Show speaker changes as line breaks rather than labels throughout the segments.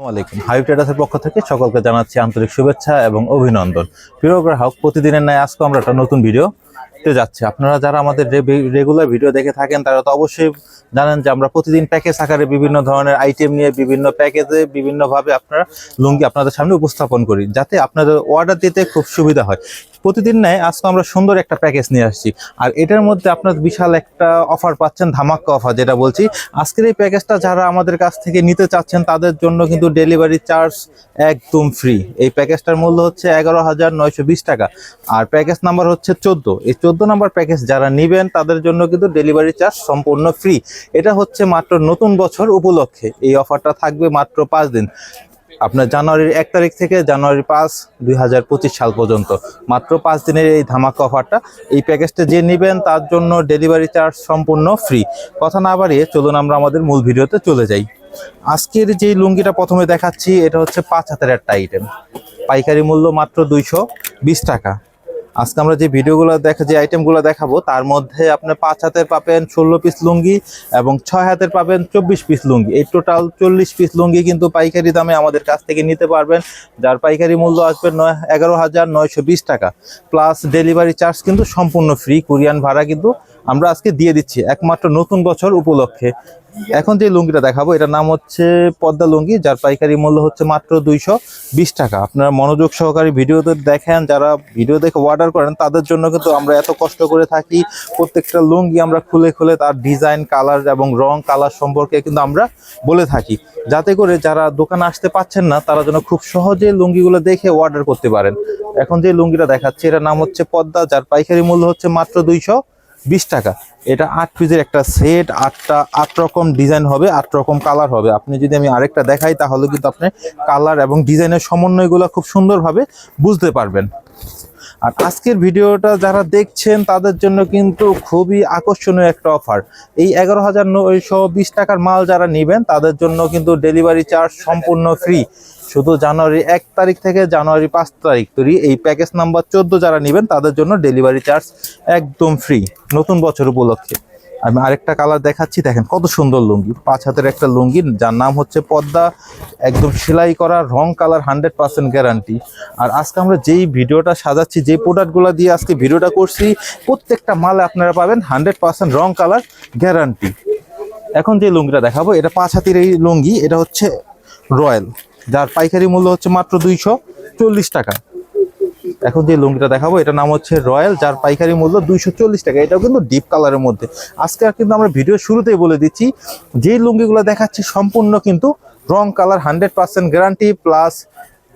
আসসালামাইকুম হাইব ট্রেডার্সের পক্ষ থেকে সকলকে জানাচ্ছি আন্তরিক শুভেচ্ছা এবং অভিনন্দন। প্রিয় গ্রাহক, প্রতিদিনের ন্যায় আজকে আমরা একটা নতুন ভিডিও তে যাচ্ছি। আপনারা যারা আমাদের রেগুলার ভিডিও দেখে থাকেন, তারা তো অবশ্যই জানেন যে আমরা প্রতিদিন প্যাকেজ আকারে বিভিন্ন ধরনের আইটেম নিয়ে, বিভিন্ন প্যাকেজে বিভিন্নভাবে আপনারা লুঙ্গি আপনাদের সামনে উপস্থাপন করি, যাতে আপনাদের অর্ডার দিতে খুব সুবিধা হয়। প্রতিদিন নেয়, আজকে আমরা সুন্দর একটা প্যাকেজ নিয়ে আসছি। আর এটার মধ্যে আপনার বিশাল একটা অফার পাচ্ছেন, ধামাক্কা অফার যেটা বলছি। আজকের এই প্যাকেজটা যারা আমাদের কাছ থেকে নিতে চাচ্ছেন, তাদের জন্য কিন্তু ডেলিভারি চার্জ একদম ফ্রি এই প্যাকেজটার মূল্য হচ্ছে এগারো হাজার নয়শো বিশ টাকা। আর প্যাকেজ নাম্বার হচ্ছে চোদ্দ। এই চোদ্দ নাম্বার প্যাকেজ যারা নেবেন, তাদের জন্য কিন্তু ডেলিভারি চার্জ সম্পূর্ণ ফ্রি এটা হচ্ছে মাত্র নতুন বছর উপলক্ষে। এই অফারটা থাকবে মাত্র পাঁচ দিন। আপনার জানুয়ারির এক তারিখ থেকে জানুয়ারি পাঁচ দুই সাল পর্যন্ত। মাত্র পাঁচ দিনের এই ধামাকা অফারটা এই প্যাকেজটা যে নেবেন, তার জন্য ডেলিভারি চার্জ সম্পূর্ণ ফ্রি কথা না বাড়িয়ে চলুন আমরা আমাদের মূল ভিডিওতে চলে যাই। আজকের যে লুঙ্গিটা প্রথমে দেখাচ্ছি, এটা হচ্ছে পাঁচ হাতের একটা আইটেম পাইকারি মূল্য মাত্র দুইশো বিশ টাকা। আজকে আমরা যে ভিডিওগুলো দেখা যে আইটেমগুলো দেখাবো, তার মধ্যে আপনি পাঁচ হাতের পাবেন ষোলো পিস লুঙ্গি এবং ছয় হাতের পাবেন চব্বিশ পিস লুঙ্গি। এই টোটাল চল্লিশ পিস লুঙ্গি কিন্তু পাইকারি দামে আমাদের কাছ থেকে নিতে পারবেন, যার পাইকারি মূল্য আসবে নয় এগারো হাজার নয়শো বিশ টাকা। প্লাস ডেলিভারি চার্জ কিন্তু সম্পূর্ণ ফ্রি কুরিয়ান ভাড়া কিন্তু আমরা আজকে দিয়ে দিচ্ছি একমাত্র নতুন বছর উপলক্ষে। এখন যে লুঙ্গিটা দেখাবো, এটার নাম হচ্ছে পদ্মা লুঙ্গি, যার পাইকারি মূল্য হচ্ছে মাত্র দুইশো বিশ টাকা। আপনারা মনোযোগ সহকারে ভিডিওতে দেখেন, যারা ভিডিও দেখে অর্ডার করেন, তাদের জন্য কিন্তু আমরা এত কষ্ট করে থাকি। প্রত্যেকটা লুঙ্গি আমরা খুলে খুলে তার ডিজাইন কালার এবং রং কালার সম্পর্কে কিন্তু আমরা বলে থাকি। যাতে করে যারা দোকানে আসতে পাচ্ছেন না, তারা যেন খুব সহজে লুঙ্গিগুলো দেখে অর্ডার করতে পারেন। এখন যে লুঙ্গিটা দেখাচ্ছে, এটার নাম হচ্ছে পদ্মা, যার পাইকারি মূল্য হচ্ছে মাত্র দুইশো বিশ টাকা। এটা আট পিসের একটা সেট আটটা, আট রকম ডিজাইন হবে, আট রকম কালার হবে। আপনি যদি আমি আরেকটা দেখাই, তাহলে কিন্তু আপনি কালার এবং ডিজাইনের সমন্বয়গুলো খুব সুন্দরভাবে বুঝতে পারবেন। আর আজকের ভিডিওটা যারা দেখছেন, তাদের জন্য কিন্তু খুবই আকর্ষণীয় একটা অফার। এই এগারো হাজার নয়শো বিশ টাকার মাল যারা নেবেন, তাদের জন্য কিন্তু ডেলিভারি চার্জ সম্পূর্ণ ফ্রি। শুধু জানুয়ারি এক তারিখ থেকে জানুয়ারি পাঁচ তারিখ তৈরি। এই প্যাকেজ নাম্বার চোদ্দ যারা নেবেন, তাদের জন্য ডেলিভারি চার্জ একদম ফ্রি। নতুন বছর উপলক্ষে। আমি আরেকটা কালার দেখাচ্ছি, দেখেন কত সুন্দর লুঙ্গি। পাঁচ হাতের একটা লুঙ্গি, যার নাম হচ্ছে পদ্মা, একদম সেলাই করা, রং কালার হান্ড্রেড পার্সেন্ট গ্যারান্টি আর আজকে আমরা যেই ভিডিওটা সাজাচ্ছি যে প্রোডাক্টগুলো দিয়ে আজকে ভিডিওটা করছি, প্রত্যেকটা মালে আপনারা পাবেন হান্ড্রেড পার্সেন্ট রং কালার গ্যারান্টি এখন যে লুঙ্গিটা দেখাবো, এটা পাঁচ হাতির এই লুঙ্গি, এটা হচ্ছে রয়্যাল, যার পাইকারি মূল্য হচ্ছে মাত্র দুইশো চল্লিশ টাকা। এখন যে লুঙ্গিটা দেখাবো এটা নাম হচ্ছে রয়্যাল, যার পাইকারি মূল্য দুইশো চল্লিশ টাকা। এটাও কিন্তু ডিপ কালারের মধ্যে। আজকে কিন্তু আমরা ভিডিও শুরুতেই বলে দিচ্ছি, যে লুঙ্গিগুলো দেখাচ্ছি সম্পূর্ণ কিন্তু রং colour hundred percent guarantee, plus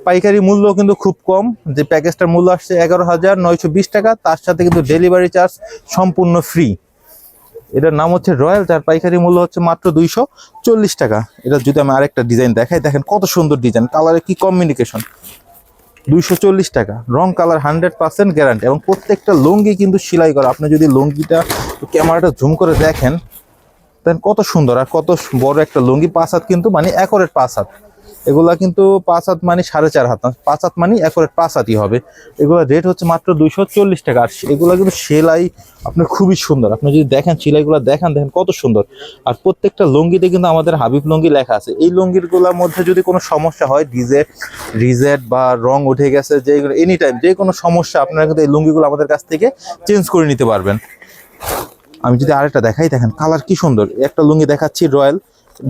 পাইকারি মূল্য কিন্তু খুব কম। যে প্যাকেজটার মূল্য আসছে এগারো হাজার নয়শো বিশ টাকা, তার সাথে কিন্তু ডেলিভারি চার্জ সম্পূর্ণ ফ্রি। এটার নাম হচ্ছে রয়্যাল, যার পাইকারি মূল্য হচ্ছে মাত্র দুইশো চল্লিশ টাকা। এটা যদি আমি আরেকটা ডিজাইন দেখাই, দেখেন কত সুন্দর ডিজাইন। কালারের কি কমিউনিকেশন দুইশো চল্লিশ টাকা। রং কালার হান্ড্রেড পার্সেন্ট গ্যারান্টি এবং প্রত্যেকটা লুঙ্গি কিন্তু সেলাই করা। আপনি যদি লুঙ্গিটা ক্যামেরাটা জুম করে দেখেন দেন কত সুন্দর আর কত বড় একটা লুঙ্গি। পাঁচ হাত কিন্তু মানে একরের পাঁচ হাত। এগুলা কিন্তু পাঁচ হাত মানে সাড়ে চার হাত পাঁচ হাত মানে একরের পাঁচ হাতই হবে। এগুলোর রেট হচ্ছে মাত্র দুইশো চল্লিশ টাকা। আর এগুলো কিন্তু সেলাই আপনার খুবই সুন্দর। আপনি যদি দেখেন, সেলাইগুলো দেখেন দেখেন কত সুন্দর। আর প্রত্যেকটা লুঙ্গিতে কিন্তু আমাদের হাবিব লুঙ্গি লেখা আছে। এই লুঙ্গিগুলোর মধ্যে যদি কোনো সমস্যা হয় ডিজেট রিজেট বা রং উঠে গেছে যেগুলো এনি টাইম যে কোনো সমস্যা, আপনারা কিন্তু এই লুঙ্গিগুলো আমাদের কাছ থেকে চেঞ্জ করে নিতে পারবেন। আমি যদি আরেকটা দেখাই, দেখেন কালার কি সুন্দর। একটা লুঙ্গি দেখাচ্ছি রয়্যাল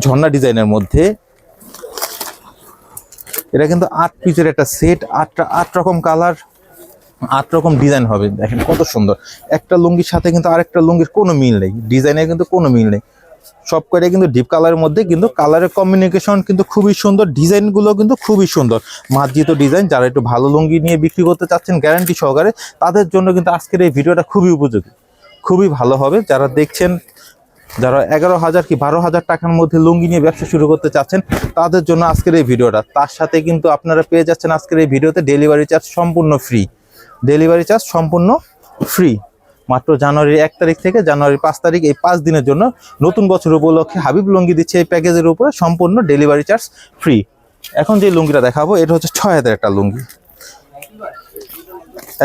ঝর্ণা ডিজাইনের মধ্যে। এটা কিন্তু আট পিসের একটা সেট, আটটা, আট রকম কালার, আট রকম ডিজাইন হবে। দেখেন কত সুন্দর। একটা লুঙ্গির সাথে কিন্তু আরেকটা লুঙ্গির কোনো মিল নেই। ডিজাইনের কিন্তু কোনো মিল নেই। সব কয়টা কিন্তু ডিপ কালারের মধ্যে কিন্তু কালারের কমিউনিকেশন কিন্তু খুবই সুন্দর, ডিজাইনগুলো কিন্তু খুবই সুন্দর। মার্জিত ডিজাইন, যারা একটু ভালো লুঙ্গি নিয়ে বিক্রি করতে চাচ্ছেন গ্যারান্টি সহকারে, তাদের জন্য কিন্তু আজকের এই ভিডিওটা খুবই উপযোগী। খুবই ভালো হবে। যারা দেখছেন যারা এগারো হাজার কি বারো হাজার টাকার মধ্যে লুঙ্গি নিয়ে ব্যবসা শুরু করতে চাচ্ছেন, তাদের জন্য আজকের এই ভিডিওটা। তার সাথে কিন্তু আপনারা পেয়ে যাচ্ছেন আজকের এই ভিডিওতে ডেলিভারি চার্জ সম্পূর্ণ ফ্রি ডেলিভারি চার্জ সম্পূর্ণ ফ্রি মাত্র জানুয়ারির এক তারিখ থেকে জানুয়ারির পাঁচ তারিখ, এই পাঁচ দিনের জন্য নতুন বছর উপলক্ষে হাবিব লুঙ্গি দিচ্ছে এই প্যাকেজের উপরে সম্পূর্ণ ডেলিভারি চার্জ ফ্রি এখন যে লুঙ্গিটা দেখাবো, এটা হচ্ছে ছয় হাজার একটা লুঙ্গি।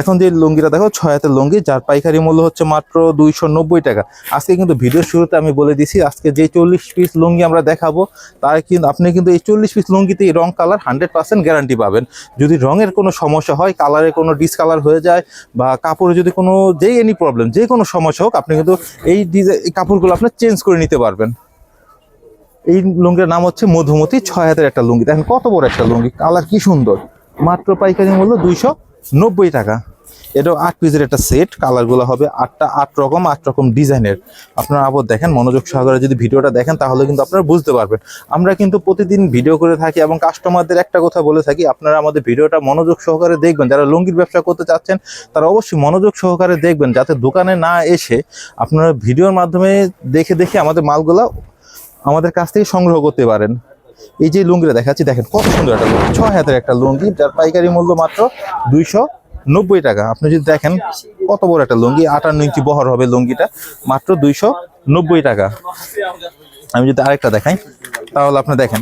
এখন যে লুঙ্গিটা দেখো, ছয় হাতের লুঙ্গি, যার পাইকারি মূল্য হচ্ছে মাত্র দুইশো নব্বই টাকা। আজকে কিন্তু ভিডিওর শুরুতে আমি বলে দিছি, আজকে যে চল্লিশ পিস লুঙ্গি আমরা দেখাবো, তার কিন্তু আপনি কিন্তু এই চল্লিশ পিস লুঙ্গিতে এই রং কালার হান্ড্রেড পার্সেন্ট গ্যারান্টি পাবেন। যদি রঙের কোনো সমস্যা হয় কালারে কোনো ডিসকালার হয়ে যায়, বা কাপড়ে যদি কোনো যেই এনি প্রবলেম যে কোনো সমস্যা হোক, আপনি কিন্তু এই ডিজাইন কাপড়গুলো আপনি চেঞ্জ করে নিতে পারবেন। এই লুঙ্গির নাম হচ্ছে মধুমতি, ছয় হাতের একটা লুঙ্গি। দেখেন কত বড় একটা লুঙ্গি কালার কি সুন্দর। মাত্র পাইকারি মূল্য দুইশো নব্বই টাকা। এটাও আট পিসের একটা সেট কালারগুলো হবে আটটা আট রকম আট রকম ডিজাইনের। আপনারা আবার দেখেন, মনোযোগ সহকারে যদি ভিডিওটা দেখেন, তাহলে কিন্তু আপনারা বুঝতে পারবেন। আমরা কিন্তু প্রতিদিন ভিডিও করে থাকি এবং কাস্টমারদের একটা কথা বলে থাকি, আপনারা আমাদের ভিডিওটা মনোযোগ সহকারে দেখবেন। যারা লুঙ্গির ব্যবসা করতে চাচ্ছেন, তারা অবশ্যই মনোযোগ সহকারে দেখবেন, যাতে দোকানে না এসে আপনারা ভিডিওর মাধ্যমে দেখে দেখে আমাদের মালগুলা আমাদের কাছ থেকে সংগ্রহ করতে পারেন। এই যে লুঙ্গিটা দেখাচ্ছি, দেখেন কত সুন্দর একটা লুঙ্গি। ছয় হাতের একটা লুঙ্গি, যার পাইকারি মূল্য মাত্র দুইশো নব্বই টাকা। আপনি যদি দেখেন কত বড় একটা লুঙ্গি, আটান্ন ইঞ্চি বহর হবে লুঙ্গিটা, মাত্র দুইশো নব্বই টাকা। আমি যদি আরেকটা দেখাই, তাহলে আপনি দেখেন,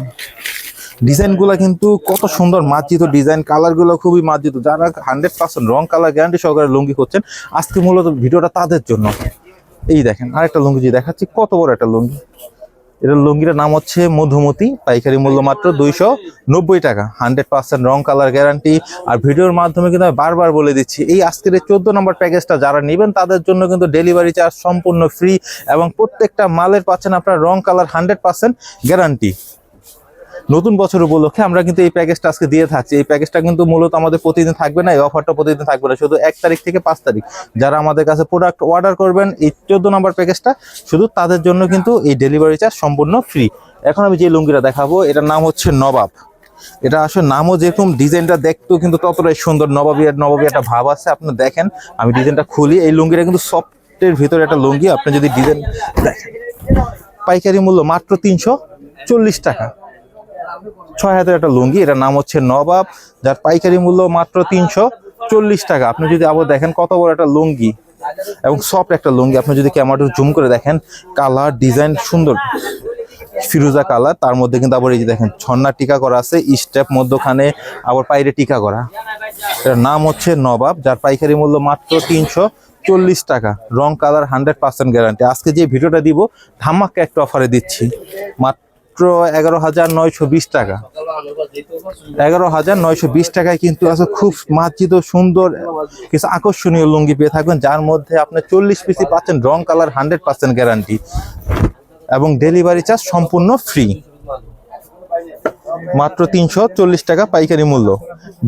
ডিজাইনগুলো কিন্তু কত সুন্দর মার্জিত ডিজাইন, কালারগুলো খুবই মার্জিত। যারা হান্ড্রেড পার্সেন্ট রং কালার গ্যারান্টি সহকারে লুঙ্গি করছেন আজকে মূলত ভিডিওটা তাদের জন্য। এই দেখেন, আরেকটা লুঙ্গি দেখাচ্ছি, কত বড় একটা লুঙ্গি। এটার লুঙ্গিটার নাম হচ্ছে মধুমতি, পাইকারি মূল্য মাত্র দুইশো নব্বই টাকা। হান্ড্রেড পার্সেন্ট রং কালার গ্যারান্টি। আর ভিডিওর মাধ্যমে কিন্তু আমি বারবার বলে দিচ্ছি, এই আজকের এই চোদ্দ নম্বর প্যাকেজটা যারা নেবেন, তাদের জন্য কিন্তু ডেলিভারি চার্জ সম্পূর্ণ ফ্রি এবং প্রত্যেকটা মালের পাচ্ছেন আপনার রং কালার হান্ড্রেড পার্সেন্ট গ্যারান্টি। নতুন বছর উপলক্ষে আমরা কিন্তু এই প্যাকেজটা আজকে দিয়ে থাকছি। এই প্যাকেজটা কিন্তু মূলত আমাদের প্রতিদিন থাকবে না, এই অফারটা প্রতিদিন থাকবে না। শুধু এক তারিখ থেকে পাঁচ তারিখ। যারা আমাদের কাছে প্রোডাক্ট অর্ডার করবেন, এই চোদ্দ নম্বর প্যাকেজটা শুধু তাদের জন্য কিন্তু এই ডেলিভারি চার্জ সম্পূর্ণ ফ্রি এখন আমি যে লুঙ্গিটা দেখাবো, এটার নাম হচ্ছে নবাব। এটা আসলে নামও যেরকম, ডিজাইনটা দেখতেও কিন্তু ততটাই সুন্দর। নবাবী আর নবাবী একটা ভাব আছে, আপনি দেখেন। আমি ডিজাইনটা খুলি, এই লুঙ্গিটা কিন্তু সফটের ভিতরে একটা লুঙ্গি, আপনি যদি ডিজাইন পাইকারি মূল্য মাত্র তিনশো চল্লিশ টাকা। ছয় হাতের একটা লুঙ্গি, এটার নাম হচ্ছে নবাব, যার পাইকারি মূল্য মাত্র তিনশো চল্লিশ টাকা। আপনি যদি আবার দেখেন কত বড় একটা লুঙ্গি এবং সফট একটা লুঙ্গি, আপনি যদি ক্যামেরাটা জুম করে দেখেন, কালার, ডিজাইন সুন্দর। ফিরোজা কালার, তার মধ্যে কিন্তু আবার এই যে দেখেন ছন্না টিকা করা আছে, স্টেপ মধ্যখানে আবার পাইরে টিকা করা। এটার নাম হচ্ছে নবাব, যার পাইকারি মূল্য মাত্র তিনশো চল্লিশ টাকা। রং, কালার হান্ড্রেড পার্সেন্ট গ্যারান্টি আজকে যে ভিডিওটা দিব ধামাক্কা একটা অফারে দিচ্ছি। মাত্র এগারো হাজার নয়শো বিশ টাকা। এগারো হাজার নয়শো বিশ টাকায় কিন্তু আছে খুব মার্জিত, সুন্দর, কিছু আকর্ষণীয় লুঙ্গি পেয়ে থাকবেন, যার মধ্যে আপনি চল্লিশ পিসি পাচ্ছেন, রং কালার হান্ড্রেড পার্সেন্ট গ্যারান্টি এবং ডেলিভারি চার্জ সম্পূর্ণ ফ্রি মাত্র তিনশো চল্লিশ টাকা পাইকারি মূল্য।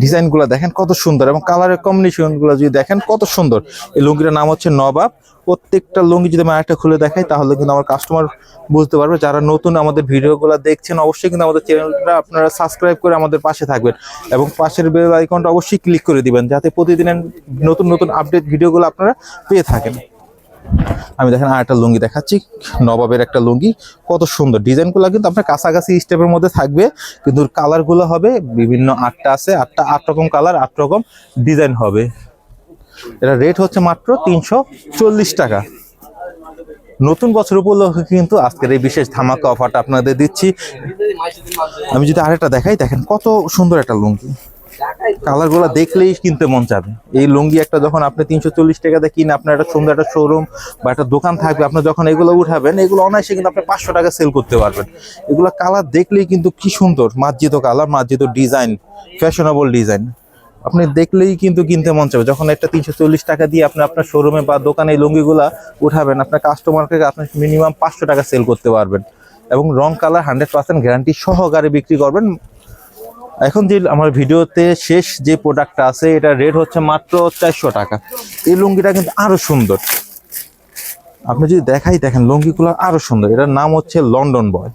ডিজাইনগুলো দেখেন কত সুন্দর এবং কালারের কম্বিনেশনগুলো যদি দেখেন কত সুন্দর। এই লুঙ্গিটার নাম হচ্ছে নবাব। প্রত্যেকটা লুঙ্গি যদি আমি আরেকটা খুলে দেখাই, তাহলে কিন্তু আমার কাস্টমার বুঝতে পারবে। যারা নতুন আমাদের ভিডিওগুলো দেখছেন, অবশ্যই কিন্তু আমাদের চ্যানেলটা আপনারা সাবস্ক্রাইব করে আমাদের পাশে থাকবেন এবং পাশের বেল আইকনটা অবশ্যই ক্লিক করে দিবেন, যাতে প্রতিদিনের নতুন নতুন আপডেট ভিডিওগুলো আপনারা পেয়ে থাকেন। আমি দেখেন আর একটা লুঙ্গি দেখাচ্ছি, নবাবের একটা লুঙ্গি। কত সুন্দর ডিজাইনগুলো কিন্তু আপনার কাছাকাছি স্টেপের মধ্যে থাকবে, কিন্তু কালারগুলো হবে বিভিন্ন আটটা আছে, আটটা, আট রকম কালার, আট রকম ডিজাইন হবে। এটা রেট হচ্ছে মাত্র তিনশো চল্লিশ টাকা। নতুন বছর উপলক্ষে কিন্তু আজকের এই বিশেষ ধামাকা অফারটা আপনাদের দিচ্ছি। আমি যদি আরেকটা দেখাই, দেখেন কত সুন্দর একটা লুঙ্গি। কালারগুলো দেখলেই কিনতে মন চাবে। এই লুঙ্গি একটা যখন আপনি তিনশো চল্লিশ টাকাতে কিনে আপনার একটা সুন্দর একটা শোরুম বা একটা দোকান থাকবে, আপনি যখন এগুলো উঠাবেন, এগুলো অনায়াসে কিন্তু আপনি পাঁচশো টাকা সেল করতে পারবেন। এগুলো কালার দেখলেই কিন্তু কি সুন্দর, মার্জিত কালার মার্জিত ডিজাইন ফ্যাশনেবল ডিজাইন আপনি দেখলেই কিন্তু কিনতে মন চাবে। যখন একটা তিনশো চল্লিশ টাকা দিয়ে আপনি আপনার শোরুমে বা দোকানে এই লুঙ্গিগুলা উঠাবেন, আপনার কাস্টমারকে আপনি মিনিমাম পাঁচশো টাকা সেল করতে পারবেন। এবং রং কালার হান্ড্রেড পার্সেন্ট গ্যারান্টি সহকারে বিক্রি করবেন। এখন যে আমার ভিডিওতে শেষ যে প্রোডাক্টটা আছে এটা রেট হচ্ছে মাত্র চারশো টাকা। এই লুঙ্গিটা কিন্তু আরও সুন্দর। আপনি যদি দেখাই, দেখেন লুঙ্গিগুলো আরও সুন্দর। এটার নাম হচ্ছে লন্ডন বয়।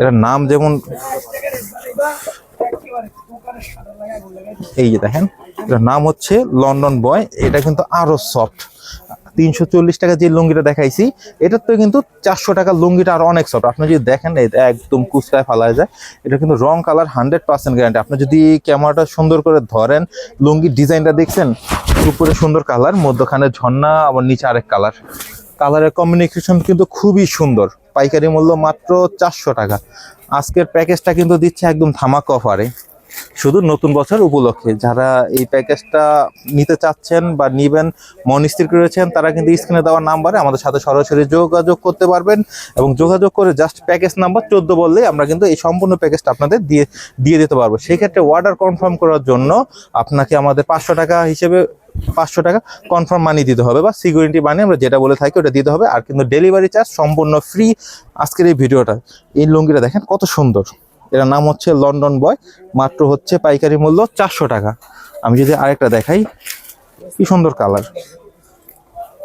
এটার নাম যেমন এই যে দেখেন, এটার নাম হচ্ছে লন্ডন বয়। এটা কিন্তু আরও সফট তিনশো চল্লিশ টাকা যে লুঙ্গিটা দেখাইছি, এটার তো কিন্তু চারশো টাকার লুঙ্গিটা আর অনেক সফট আপনি যদি দেখেন একদম কুচকায় ফালা যায়, এটা কিন্তু রং কালার হান্ড্রেড পার্সেন্ট গ্যারান্টি আপনি যদি ক্যামেরাটা সুন্দর করে ধরেন, লুঙ্গির ডিজাইনটা দেখছেন, উপরে সুন্দর কালার মধ্যখানে ঝর্ণা, আবার নিচে আরেক কালার কালারের কমিউনিকেশন কিন্তু খুবই সুন্দর। পাইকারি মূল্য মাত্র চারশো টাকা। আজকের প্যাকেজটা কিন্তু দিচ্ছে একদম ধামাক অফারে শুধু নতুন বছর উপলক্ষে যারা এই প্যাকেজটা নিতে চাচ্ছেন বা নিবেন মন স্থির করেছেন তারা কিন্তু স্ক্রিনে দেওয়া নাম্বারে আমাদের সাথে সরাসরি যোগাযোগ করতে পারবেন এবং যোগাযোগ করে জাস্ট প্যাকেজ নাম্বার চোদ্দ বললেই আমরা কিন্তু এই সম্পূর্ণ প্যাকেজটা আপনাদের দিয়ে দিয়ে দিতে পারব। সেক্ষেত্রে অর্ডার কনফার্ম করার জন্য আপনাকে আমাদের পাঁচশো টাকা হিসেবে পাঁচশো টাকা কনফার্ম মানি দিতে হবে বা সিকিউরিটি মানি আমরা যেটা বলে থাকি ওটা দিতে হবে। আর কিন্তু ডেলিভারি চার্জ সম্পূর্ণ ফ্রি আজকের এই ভিডিওটা। এই লুঙ্গিটা দেখেন কত সুন্দর। এটার নাম হচ্ছে লন্ডন বয়, মাত্র হচ্ছে পাইকারি মূল্য চারশো টাকা। আমি যদি আরেকটা দেখাই, কি সুন্দর কালার।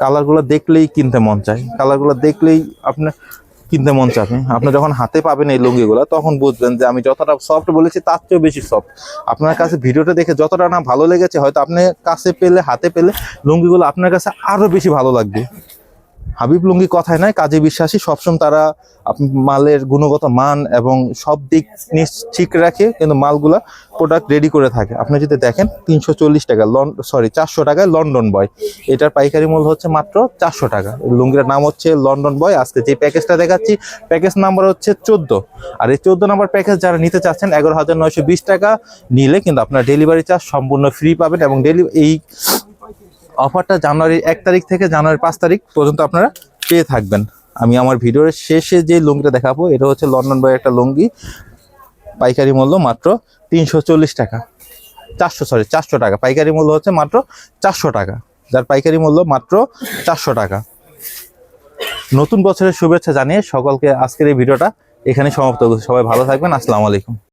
কালারগুলো দেখলেই কিনতে মন চায়। কালারগুলো দেখলেই আপনার কিনতে মন চাবে আপনি যখন হাতে পাবেন এই লুঙ্গিগুলো, তখন বুঝবেন যে আমি যতটা সফট বলেছি, তার চেয়েও বেশি সফট আপনার কাছে ভিডিওটা দেখে যতটা না ভালো লেগেছে, হয়তো আপনি কাছে পেলে, হাতে পেলে লুঙ্গিগুলো আপনার কাছে আরও বেশি ভালো লাগবে। হাবিব লুঙ্গি কথায় নয় কাজে বিশ্বাসী। সবসময় তারা মালের গুণগত মান এবং সব দিক ঠিক রাখে, কিন্তু মালগুলা প্রোডাক্ট রেডি করে থাকে। আপনি যদি দেখেন, তিনশো চল্লিশ টাকা সরি চারশো টাকায় লন্ডন বয়। এটার পাইকারি মূল্য হচ্ছে মাত্র চারশো টাকা। লুঙ্গির নাম হচ্ছে লন্ডন বয়। আজকে যে প্যাকেজটা দেখাচ্ছি, প্যাকেজ নাম্বার হচ্ছে চোদ্দ। আর এই চোদ্দ নাম্বার প্যাকেজ যারা নিতে চাচ্ছেন, এগারো হাজার নয়শো বিশ টাকা নিলে কিন্তু আপনার ডেলিভারি চার্জ সম্পূর্ণ ফ্রি পাবেন এবং ডেলি এই অফারটা জানুয়ারির এক তারিখ থেকে জানুয়ারি পাঁচ তারিখ পর্যন্ত আপনারা পেয়ে থাকবেন। আমি আমার ভিডিওর শেষে যে লুঙ্গিটা দেখাবো, এটা হচ্ছে লন্ডন বয়ের একটা লুঙ্গি। পাইকারি মূল্য মাত্র তিনশো চল্লিশ টাকা। চারশো সরি চারশো টাকা। পাইকারি মূল্য হচ্ছে মাত্র চারশো টাকা। যার পাইকারি মূল্য মাত্র চারশো টাকা। নতুন বছরের শুভেচ্ছা জানিয়ে সকলকে আজকের এই ভিডিওটা এখানে সমাপ্ত করছি। সবাই ভালো থাকবেন। আসসালামু আলাইকুম।